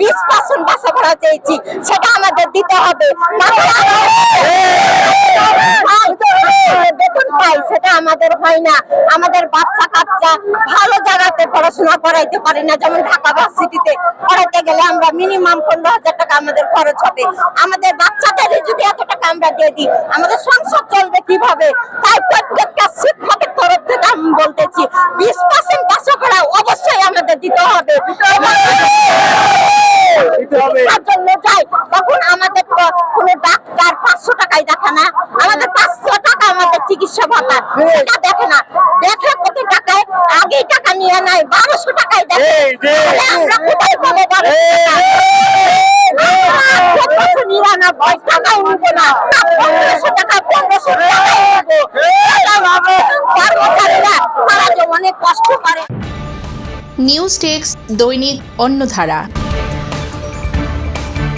বিশ পার্সেন্ট বাসা ভাড়া চেয়েছি, সেটা আমাদের দিতে হবে। সেটা আমাদের হয় না। আমাদের বাচ্চা কাচ্চা ভালো জায়গাতে পড়াশোনা করাইতে পারি না। যেমন ঢাকা ভার্সিটিতে পড়াতে গেলে আমরা মিনিমাম পনেরো হাজার টাকা আমাদের খরচ হবে। আমাদের বাচ্চাদের যদি এত টাকা আমরা দিয়ে দিই, আমাদের সংসার চলবে কীভাবে? তাই প্রত্যেকটা শিক্ষকের তরফ থেকে আমি বলতেছি, বিশ পার্সেন্ট বাসা ভাড়া অবশ্যই আমাদের দিতে হবে। চিকিৎসার জন্য যাই তখন আমাদের কোনো ডাক্তার পাঁচশো টাকায় দেখে না। আমাদের পাঁচশো টাকা আমাদের চিকিৎসা ভাতা সেটা দেখে না। দেখে কত টাকায়? আগে টাকা নিয়ে নেয় বারোশো টাকায় দেখে। আমরা কোথায় পাবো বারোশো নিরানব্বই টাকাও নিবো না। পনেরোশো টাকা পনেরোশো কর্মচারীরা তারা যে অনেক কষ্ট করে। নিউজ টেক্স দৈনিক অন্যধারা।